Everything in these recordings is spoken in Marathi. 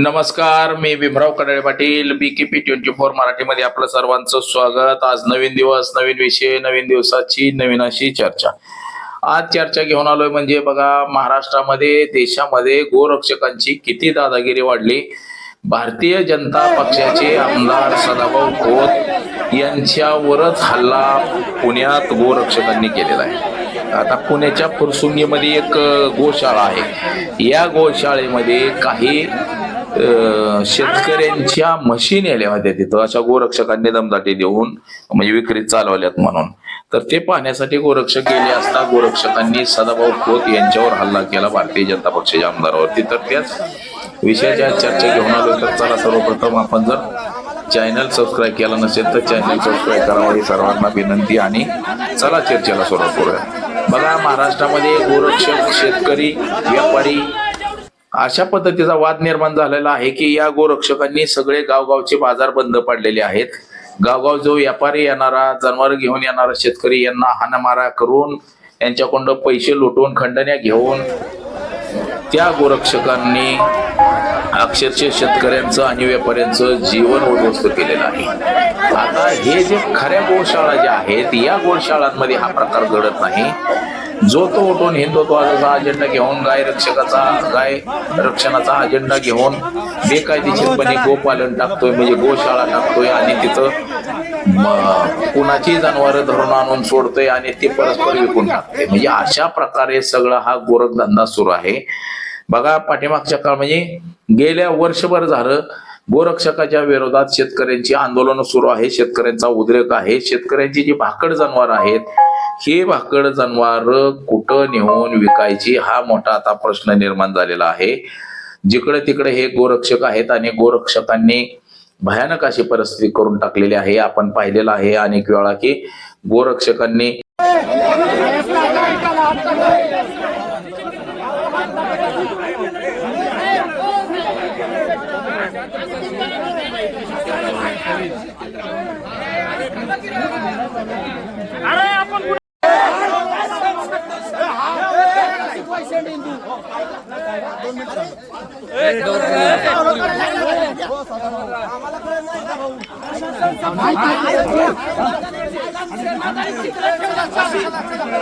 नमस्कार मी Bhimrao Kadale Patil B K P twenty four मराठीमध्ये आपलं सर्वांचं स्वागत. आज नवीन दिवस नवीन विषय नवीन दिवसाची नवीन अशी चर्चा. आज चर्चा घेऊन आलोय म्हणजे बघा महाराष्ट्रामध्ये देशामध्ये गोरक्षकांची किती दादागिरी वाढली? भारतीय जनता पक्षाचे आमदार सदाभाऊ खोत यांच्यावरच हल्ला पुण्यात गोरक्षकांनी केलेला आहे. आता पुण्याच्या फुरसुंगीमध्ये एक गोशाळा आहे. या गोशाळेमध्ये काही शेतकऱ्यांच्या म्हशी नेल्या होत्या तिथं. अशा गोरक्षकांनी दमदाटी देऊन म्हणजे विक्रीत चालवल्यात म्हणून. तर ते पाहण्यासाठी गोरक्षक गेले असता गोरक्षकांनी सदाभाऊ खोत यांच्यावर हल्ला केला भारतीय जनता पक्षाच्या आमदारावरती. तर त्याच विषयाच्या चर्चा घेऊन आलो तर चला सर्वप्रथम आपण जर चॅनल सबस्क्राईब केला नसेल तर चॅनल सबस्क्राईब करावं ही सर्वांना विनंती आणि चला चर्चेला सुरुवात करूया. बघा महाराष्ट्रामध्ये गोरक्षक शेतकरी व्यापारी अशा पद्धतीचा वाद निर्माण झालेला आहे की या गोरक्षकांनी सगळे गावगावचे बाजार बंद पडलेले आहेत. गावगाव जो व्यापारी येणारा जनावर घेऊन येणारा शेतकरी यांना हाणामारा करून यांच्याकडून पैसे लुटून खंडण्या घेऊन त्या गोरक्षकांनी अक्षरशः शेतकऱ्यांचं आणि व्यापाऱ्यांचं जीवन उद्ध्वस्त केलेलं आहे. आता हे जे खऱ्या गोशाळा ज्या आहेत या गोशाळांमध्ये हा प्रकार घडत नाही. जो तो उठून हिंदुत्वाचा अजेंडा घेऊन गाय रक्षकाचा गाय रक्षणाचा अजेंडा घेऊन बेकायदेशीरपणे गोपालन टाकतोय म्हणजे गोशाळा टाकतोय आणि तिथं कुणाची जनावरं धरून आणून सोडतोय आणि ते परस्पर विकून टाकते. म्हणजे अशा प्रकारे सगळा हा गोरखधंदा सुरू आहे. बघा पाठीमागच्या काळ म्हणजे गेल्या वर्षभर झालं गोरक्षकाच्या विरोधात शेतकऱ्यांची आंदोलन सुरू आहे शेतकऱ्यांचा उद्रेक आहे शेतकऱ्यांची जी भाकड जनावर आहेत हे भाकड जनावर कुठं नेऊन विकायची हा मोठा आता प्रश्न निर्माण झालेला आहे. जिकडे तिकडे हे गोरक्षक आहेत आणि गोरक्षकांनी भयानक अशी परिस्थिती करून टाकलेली आहे. आपण पाहिलेलं आहे अनेक वेळा की गोरक्षकांनी अरे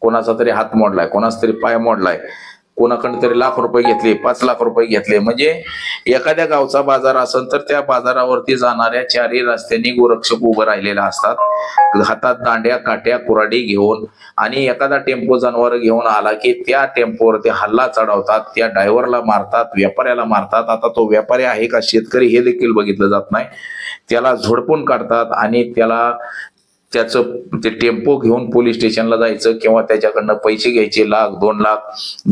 कोणाचा तरी हात मोडलाय कोणाचा तरी पाय मोडलाय. कोणाकडे तरी लाख रुपये घेतले पाच लाख रुपये घेतले. म्हणजे एखाद्या गावचा बाजार असेल तर त्या बाजारावरती जाणाऱ्या चारही रस्त्यांनी गोरक्षक उभं राहिलेले असतात. हातात दांड्या काट्या कुराडी घेऊन आणि एखादा टेम्पो जनावर घेऊन आला की त्या टेम्पोवरती हल्ला चढवतात त्या ड्रायव्हरला मारतात व्यापाऱ्याला मारतात. आता तो व्यापारी आहे का? शेतकरी हे देखील बघितलं जात नाही. त्याला झोडपून काढतात आणि त्याला त्याचं ते टेम्पो घेऊन पोलीस स्टेशनला जायचं किंवा त्याच्याकडनं पैसे घ्यायचे लाख दोन लाख.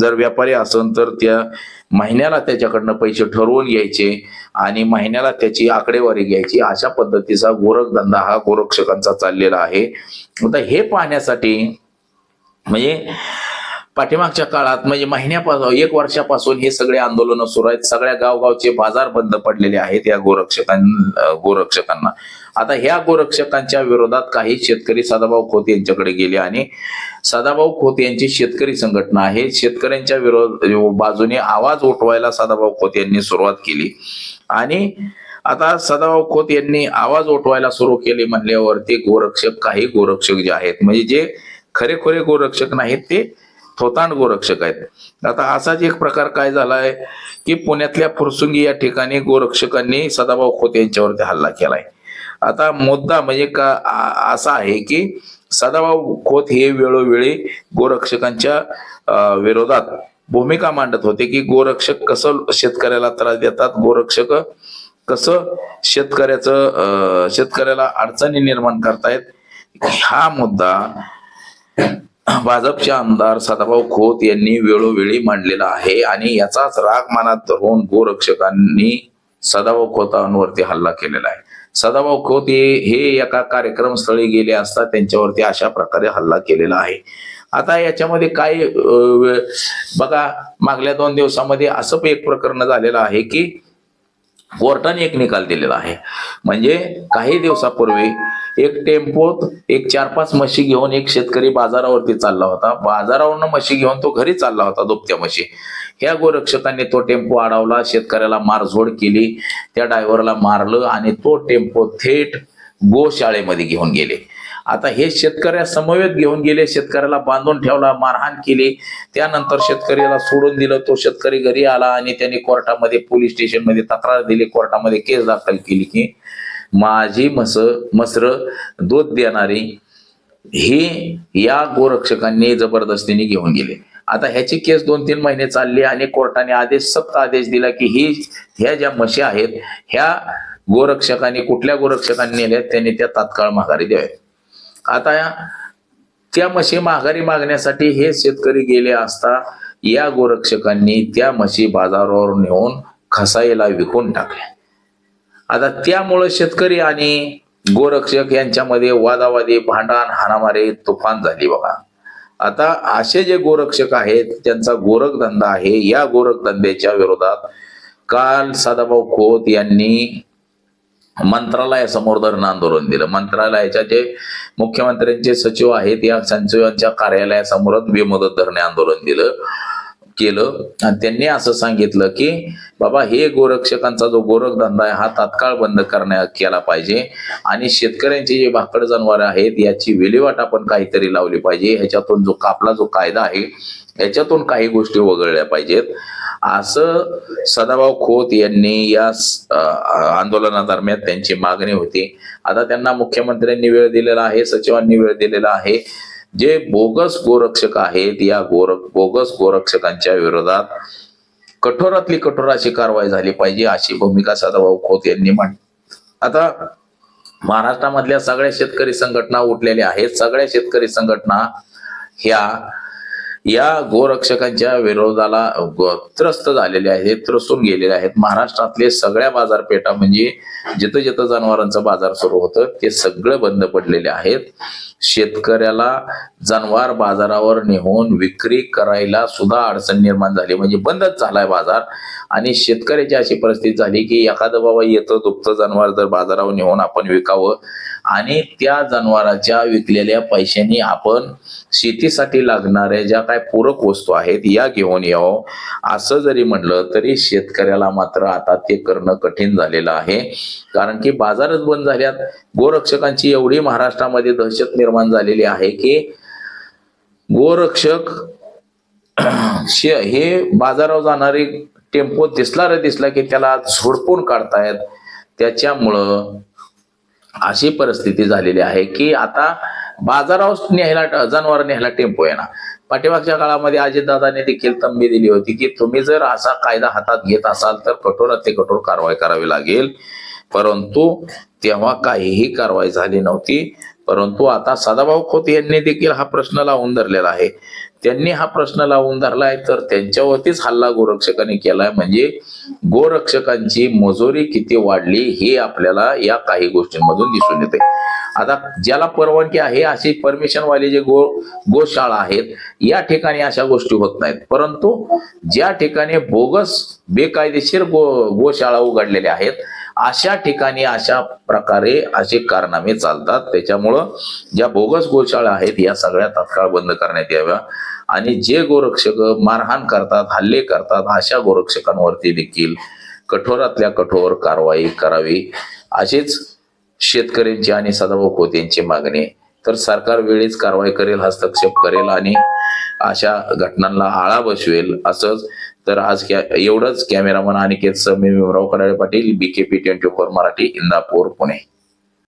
जर व्यापारी असेल तर त्या महिन्याला त्याच्याकडनं पैसे ठरवून घ्यायचे आणि महिन्याला त्याची आकडेवारी घ्यायची. अशा पद्धतीचा गोरखधंदा हा गोरक्षकांचा चाललेला आहे. आता हे पाहण्यासाठी म्हणजे पाठीमागच्या काळात म्हणजे महिन्यापासून एक वर्षापासून हे सगळे आंदोलन सुरू आहेत. सगळ्या गावगावचे बाजार बंद पडलेले आहेत या गोरक्षकां गोरक्षकांना. आता ह्या गोरक्षकांच्या विरोधात काही शेतकरी सदाभाऊ खोत यांच्याकडे गेले आणि सदाभाऊ खोत यांची शेतकरी संघटना आहे. शेतकऱ्यांच्या विरोध बाजूने आवाज उठवायला सदाभाऊ खोत यांनी सुरुवात केली. आणि आता सदाभाऊ खोत यांनी आवाज उठवायला सुरू केले म्हणल्यावरती गोरक्षक काही गोरक्षक जे आहेत म्हणजे जे खरेखुरे गोरक्षक नाहीत ते थोतांड गोरक्षक आहेत. आता असाच एक प्रकार काय झालाय की पुण्यातल्या फुरसुंगी या ठिकाणी गोरक्षकांनी सदाभाऊ खोत यांच्यावरती हल्ला केलाय. आता मुद्दा म्हणजे का असा आहे की सदाभाऊ खोत हे वेळोवेळी गोरक्षकांच्या विरोधात भूमिका मांडत होते की गोरक्षक कसं शेतकऱ्याला त्रास देतात गोरक्षक कसं शेतकऱ्याचं शेतकऱ्याला अडचणी निर्माण करतायत हा मुद्दा भाजपचे आमदार सदाभाऊ खोत यांनी वेळोवेळी मांडलेला आहे आणि याचाच राग मनात धरून गोरक्षकांनी सदाभाऊ खोतांवरती हल्ला केलेला आहे. सदाभाऊ खोत हे एका कार्यक्रमस्थळी गेले असता त्यांच्यावरती अशा प्रकारे हल्ला केलेला आहे. आता याच्यामध्ये काय बघा मागल्या दोन दिवसामध्ये असं पण एक प्रकरण झालेलं आहे की कोर्टाने एक निकाल दिलेला आहे. म्हणजे काही दिवसापूर्वी एक टेम्पोत एक चार पाच म्हशी घेऊन एक शेतकरी बाजारावरती चालला होता. बाजारावरनं म्हशी घेऊन तो घरी चालला होता दुपत्या म्हशी ह्या गोरक्षकांनी तो टेम्पो अडवला शेतकऱ्याला मारझोड केली त्या ड्रायव्हरला मारलं आणि तो टेम्पो थेट गोशाळेमध्ये घेऊन गेले. आता हे शेतकऱ्या समवेत घेऊन गेले शेतकऱ्याला बांधून ठेवला मारहाण केली. त्यानंतर शेतकऱ्याला सोडून दिलं तो शेतकरी घरी आला आणि त्यांनी कोर्टामध्ये पोलीस स्टेशनमध्ये तक्रार दिली कोर्टामध्ये केस दाखल केली की माझी मस मसर दूध देणारी ही या गोरक्षकांनी जबरदस्तीने घेऊन गेले. आता ह्याची केस दोन तीन महिने चालली आणि कोर्टाने आदेश सक्त आदेश दिला की ही ह्या ज्या म्हशी आहेत ह्या गोरक्षकांनी कुठल्या गोरक्षकांनी नेल्या त्यांनी त्या तात्काळ माघारी द्याव्यात. आता या त्या म्हशी माघारी मागण्यासाठी हे शेतकरी गेले असता या गोरक्षकांनी त्या म्हशी बाजारावर नेऊन खसाईला विकून टाकल्या. आता त्यामुळं शेतकरी आणि गोरक्षक यांच्यामध्ये वादावादी भांडण हाणामारी तुफान झाली बघा. आता असे जे गोरक्षक आहेत त्यांचा गोरखधंदा आहे. या गोरखधंद्याच्या विरोधात काल सदाभाऊ खोत यांनी मंत्रालयासमोर धरण आंदोलन दिलं. मंत्रालयाच्या जे मुख्यमंत्र्यांचे सचिव आहेत या सचिवांच्या कार्यालयासमोरच बेमुदत धरणे आंदोलन दिलं. केलं. आणि त्यांनी असं सांगितलं की बाबा हे गोरक्षकांचा जो गोरखधंदा आहे हा तात्काळ बंद करण्यात केला पाहिजे. आणि शेतकऱ्यांची जे भाकड जनावर आहेत याची विल्हेवाट आपण काहीतरी लावली पाहिजे. ह्याच्यातून जो कापला जो कायदा आहे याच्यातून काही गोष्टी वगळल्या पाहिजेत. असं सदाभाऊ खोत यांनी या आंदोलनादरम्यान त्यांची मागणी होती. आता त्यांना मुख्यमंत्र्यांनी वेळ दिलेला आहे सचिवांनी वेळ दिलेला आहे. जे बोगस गोरक्षक आहेत या गोरख बोगस गोरक्षकांच्या विरोधात कठोरातली कठोर अशी कारवाई झाली पाहिजे अशी भूमिका सदाभाऊ खोत यांनी मांड आता महाराष्ट्रामधल्या सगळ्या शेतकरी संघटना उठलेल्या आहेत. सगळ्या शेतकरी संघटना ह्या या गोरक्षकांच्या विरोधाला त्रस्त झालेले आहेत त्रसून गेलेले आहेत. महाराष्ट्रातले सगळ्या बाजारपेठा म्हणजे जिथं जिथं जनावरांचा बाजार सुरू होतं ते सगळं बंद पडलेले आहेत. शेतकऱ्याला जनावर बाजारावर नेऊन विक्री करायला सुद्धा अडचण निर्माण झाली. म्हणजे बंदच झालाय बाजार. आणि शेतकऱ्याची अशी परिस्थिती झाली की एखादं बाबा येतं दुभतं जनावर जर बाजारावर नेऊन आपण विकावं आणि त्या जनावराच्या विकलेल्या पैशांनी आपण शेतीसाठी लागणाऱ्या ज्या काय पूरक वस्तू आहेत या घेऊन यावं. असं जरी म्हणलं तरी शेतकऱ्याला मात्र आता ते करणं कठीण झालेलं आहे. कारण की बाजारच बंद झाल्यात. गोरक्षकांची एवढी महाराष्ट्रामध्ये दहशत निर्माण झालेली आहे की गोरक्षक शे- हे बाजारावर जाणारे टेम्पो दिसला रे दिसला की त्याला झोडपून काढतायत. त्याच्यामुळं अशी परिस्थिती झालेली आहे की आता बाजारावर न्यायला जनावर न्यायला टेम्पो येणार. पाठीमागच्या काळामध्ये अजितदादांनी देखील तंबी दिली होती की तुम्ही जर असा कायदा हातात घेत असाल तर कठोरात ते कठोर कारवाई करावी लागेल. परंतु तेव्हा काहीही कारवाई झाली नव्हती. परंतु आता सदाभाऊ खोत यांनी देखील हा प्रश्न लावून धरलेला आहे. त्यांनी हा प्रश्न लावून धरलाय तर त्यांच्यावरतीच हल्ला गोरक्षकांनी केलाय. म्हणजे गोरक्षकांची मजुरी किती वाढली हे आपल्याला या काही गोष्टींमधून दिसून येते. आता ज्याला परवानगी आहे अशी परमिशनवाले जे गो गोशाळा आहेत या ठिकाणी अशा गोष्टी होत नाहीत. परंतु ज्या ठिकाणी बोगस बेकायदेशीर गो गोशाळा उघडलेल्या आहेत अशा ठिकाणी अशा प्रकारे असे कारनामे चालतात. त्याच्यामुळं ज्या बोगस गोशाळा आहेत या सगळ्या तात्काळ बंद करण्यात याव्या. आणि जे गोरक्षक मारहाण करतात हल्ले करतात अशा गोरक्षकांवरती देखील कठोरातल्या कठोर कारवाई करावी. अशीच शेतकऱ्यांची आणि सदाभाऊ खोत यांची मागणी. तर सरकार वेळीच कारवाई करेल हस्तक्षेप करेल आणि अशा घटनांना आळा बसवेल असंच तर आज एवढंच. Cameraman Aniket Sami Bhimrao Kadale Patil BKP twenty four Marathi Indapur Pune.